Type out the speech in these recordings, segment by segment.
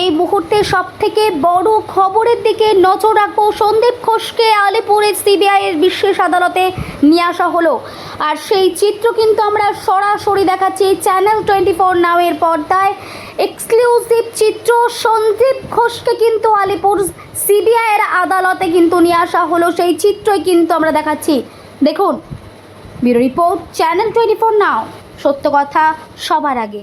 এই মুহূর্তে সব থেকে বড় খবরের দিকে নজর রাখব সন্দীপ ঘোষকে। আলিপুরের সিবিআইয়ের বিশেষ আদালতে নিয়ে আসা হলো। আর সেই চিত্র কিন্তু আমরা সরাসরি দেখাচ্ছি চ্যানেল টোয়েন্টি ফোর নামের পর্দায়। এক্সক্লুসিভ চিত্র সন্দীপ ঘোষকে কিন্তু আলিপুর সিবিআইয়ের আদালতে কিন্তু নিয়ে আসা হলো। সেই চিত্রই কিন্তু আমরা দেখাচ্ছি। দেখুন, bureau report, channel twenty four now. সত্য কথা সবার আগে।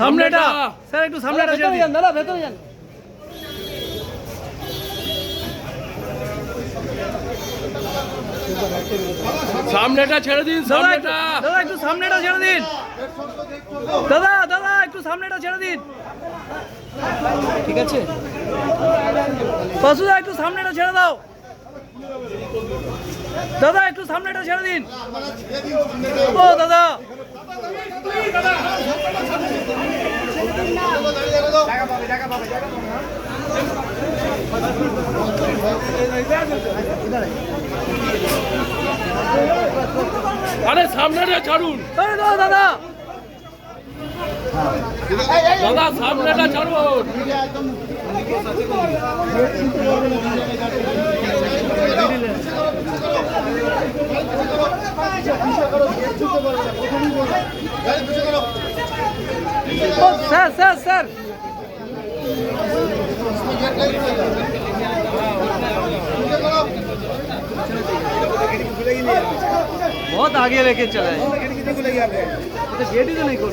সামনেটা স্যার একটু সামনেটা ছেড়ে দিন দাদা ভেতরে যান। সামনেটা ছেড়ে দিন দাদা একটু- সামনেটা দাদা একটু সামনেটা ছেড়ে দিন। দাদা দাদা একটু সামনেটা ছেড়ে দিন। ঠিক আছে। বাসুদা একটু সামনেটা ছেড়ে দাও। দাদা একটু সামনেটা ছেড়ে দিন। ও দাদা। আরে সামনেটা ছাড়ুন। দাদা দাদা। সামনেটা ছাড়ুন। Sir sir sir. बहुत आगे लेके चला। है तो गेट ही तो नहीं खोल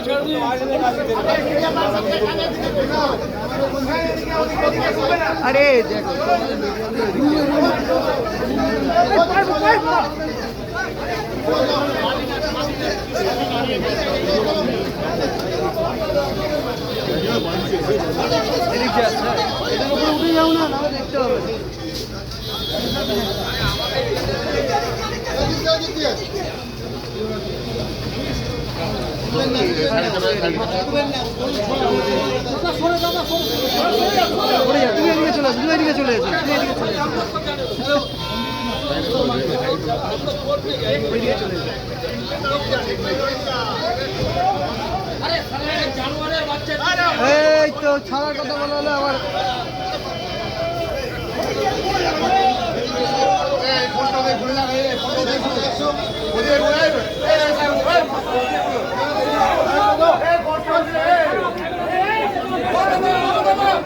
छोड़ दी। अरे তুমি এদিকে চলে আসো তুমি এদিকে চলে এসো তুমি এদিকে চলে এসো এদিকে চলে ছাড়ার কথা বলা হলে আবার ঘুরে যাবে ঘুরে যাবে